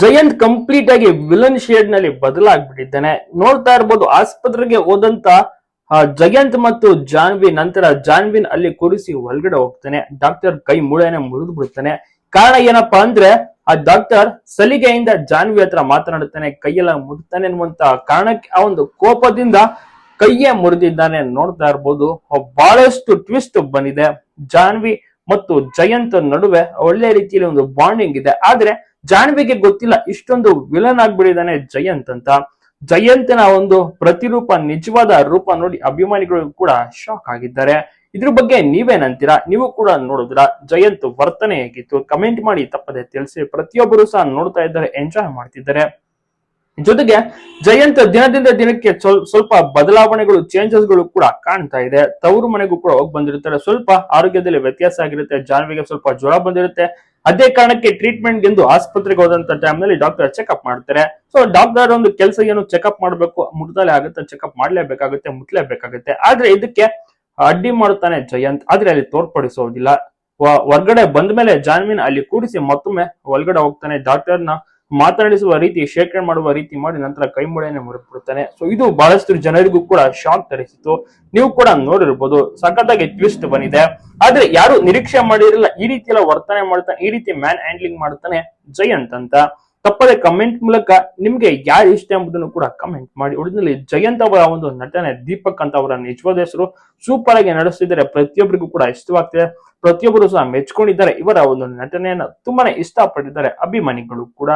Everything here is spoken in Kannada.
ಜಯಂತ್ ಕಂಪ್ಲೀಟ್ ಆಗಿ ವಿಲನ್ ಶೇಡ್ನಲ್ಲಿ ಬದಲಾಗ್ಬಿಟ್ಟಿದ್ದಾನೆ. ನೋಡ್ತಾ ಇರ್ಬೋದು ಆಸ್ಪತ್ರೆಗೆ ಹೋದಂತ ಜಯಂತ್ ಮತ್ತು ಜಾನ್ವಿ ನಂತರ ಜಾನ್ವಿನ್ ಅಲ್ಲಿ ಕೂರಿಸಿ ಒಳಗಡೆ ಹೋಗ್ತಾನೆ. ಡಾಕ್ಟರ್ ಕೈ ಮೂಳೆನೆ ಮುರಿದು ಬಿಡ್ತಾನೆ. ಕಾರಣ ಏನಪ್ಪಾ ಅಂದ್ರೆ, ಆ ಡಾಕ್ಟರ್ ಸಲಿಗೆಯಿಂದ ಜಾನ್ವಿ ಹತ್ರ ಮಾತನಾಡುತ್ತಾನೆ, ಕೈಯೆಲ್ಲ ಮುಡ್ತಾನೆ ಅನ್ನುವಂತ ಕಾರಣಕ್ಕೆ ಆ ಒಂದು ಕೋಪದಿಂದ ಕೈಯೇ ಮುರಿದಿದ್ದಾನೆ ನೋಡ್ತಾ ಇರ್ಬೋದು. ಬಹಳಷ್ಟು ಟ್ವಿಸ್ಟ್ ಬಂದಿದೆ. ಜಾನ್ವಿ ಮತ್ತು ಜಯಂತ್ ನಡುವೆ ಒಳ್ಳೆ ರೀತಿಯಲ್ಲಿ ಒಂದು ಬಾಂಡಿಂಗ್ ಇದೆ. ಆದ್ರೆ ಜಾನ್ವಿಗೆ ಗೊತ್ತಿಲ್ಲ, ಇಷ್ಟೊಂದು ವಿಲನ್ ಆಗ್ಬಿಟ್ಟಿದ್ದಾನೆ ಜಯಂತ್ ಅಂತ. ಜಯಂತನ ಒಂದು ಪ್ರತಿರೂಪ, ನಿಜವಾದ ರೂಪ ನೋಡಿ ಅಭಿಮಾನಿಗಳು ಕೂಡ ಶಾಕ್ ಆಗಿದ್ದಾರೆ. ಇದ್ರ ಬಗ್ಗೆ ನೀವೇನಂತೀರಾ ನೀವು ಕೂಡ ನೋಡಿದ್ರ? ಜಯಂತ್ ವರ್ತನೆ ಹೇಗಿತ್ತು? ಕಮೆಂಟ್ ಮಾಡಿ, ತಪ್ಪದೆ ತಿಳಿಸಿ. ಪ್ರತಿಯೊಬ್ಬರು ಸಹ ನೋಡ್ತಾ ಇದ್ದಾರೆ ಎಂಜಾಯ್ ಮಾಡ್ತಿದ್ದಾರೆ. ಜೊತೆಗೆ, ಜಯಂತ್ ದಿನದಿಂದ ದಿನಕ್ಕೆ ಸ್ವಲ್- ಸ್ವಲ್ಪ ಬದಲಾವಣೆಗಳು ಚೇಂಜಸ್ಗಳು ಕೂಡ ಕಾಣ್ತಾ ಇದೆ. ತವರು ಮನೆಗೂ ಕೂಡ ಹೋಗಿ ಬಂದಿರ್ತಾರೆ. ಸ್ವಲ್ಪ ಆರೋಗ್ಯದಲ್ಲಿ ವ್ಯತ್ಯಾಸ ಆಗಿರುತ್ತೆ. ಜಾನ್ವಿಗೆ ಸ್ವಲ್ಪ ಜ್ವರ ಬಂದಿರುತ್ತೆ. ಅದೇ ಕಾರಣಕ್ಕೆ ಟ್ರೀಟ್ಮೆಂಟ್ ಎಂದು ಆಸ್ಪತ್ರೆಗೆ ಹೋದಂತ ಟೈಮ್ನಲ್ಲಿ ಡಾಕ್ಟರ್ ಚೆಕ್ಅಪ್ ಮಾಡ್ತಾರೆ. ಸೊ ಡಾಕ್ಟರ್ ಒಂದು ಕೆಲಸ ಏನು ಚೆಕ್ಅಪ್ ಮಾಡಬೇಕು, ಮುಟ್ದಲೆ ಆಗುತ್ತೆ ಚೆಕ್ಅಪ್ ಮಾಡ್ಲೇಬೇಕಾಗುತ್ತೆ, ಮುಟ್ಲೇಬೇಕಾಗುತ್ತೆ. ಆದ್ರೆ ಇದಕ್ಕೆ ಅಡ್ಡಿ ಮಾಡುತ್ತಾನೆ ಜಯಂತ್. ಆದ್ರೆ ಅಲ್ಲಿ ತೋರ್ಪಡಿಸೋದಿಲ್ಲ. ಹೊರ್ಗಡೆ ಬಂದ ಮೇಲೆ ಅಲ್ಲಿ ಕೂಡಿಸಿ ಮತ್ತೊಮ್ಮೆ ಒಳಗಡೆ ಹೋಗ್ತಾನೆ. ಡಾಕ್ಟರ್ನ ಮಾತನಾಡಿಸುವ ರೀತಿ ಶೇಖರಣೆ ಮಾಡುವ ರೀತಿ ಮಾಡಿ ನಂತರ ಕೈ ಮುಳೆನೆ ಮುರಿದ್ಬಿಡ್ತಾನೆ ಸೊ ಇದು ಬಹಳಷ್ಟು ಜನರಿಗೂ ಕೂಡ ಶಾಕ್ ತರಿಸಿತು. ನೀವು ಕೂಡ ನೋಡಿರ್ಬೋದು, ಸಖತ್ತಾಗಿ ಟ್ವಿಸ್ಟ್ ಬಂದಿದೆ. ಆದ್ರೆ ಯಾರು ನಿರೀಕ್ಷೆ ಮಾಡಿರಲಿಲ್ಲ. ಈ ರೀತಿ ಎಲ್ಲ ವರ್ತನೆ ಮಾಡ್ತಾನೆ, ಈ ರೀತಿ ಮ್ಯಾನ್ ಹ್ಯಾಂಡ್ಲಿಂಗ್ ಮಾಡ್ತಾನೆ ಜಯಂತ್ ಅಂತ. ತಪ್ಪದೆ ಕಮೆಂಟ್ ಮೂಲಕ ನಿಮ್ಗೆ ಯಾರು ಇಷ್ಟ ಎಂಬುದನ್ನು ಕೂಡ ಕಮೆಂಟ್ ಮಾಡಿ. ಒಳಿನಲ್ಲಿ ಜಯಂತ್ ಅವರ ಒಂದು ನಟನೆ, ದೀಪಕ್ ಅಂತ ಅವರ ನಿಜವಾದ ಹೆಸರು. ಸೂಪರ್ ಆಗಿ ನಡೆಸ್ತಿದ್ದಾರೆ. ಪ್ರತಿಯೊಬ್ಬರಿಗೂ ಕೂಡ ಇಷ್ಟವಾಗ್ತಿದೆ. ಪ್ರತಿಯೊಬ್ಬರು ಸಹ ಮೆಚ್ಕೊಂಡಿದ್ದಾರೆ. ಇವರ ಒಂದು ನಟನೆಯನ್ನ ತುಂಬಾನೇ ಇಷ್ಟಪಟ್ಟಿದ್ದಾರೆ ಅಭಿಮಾನಿಗಳು ಕೂಡ.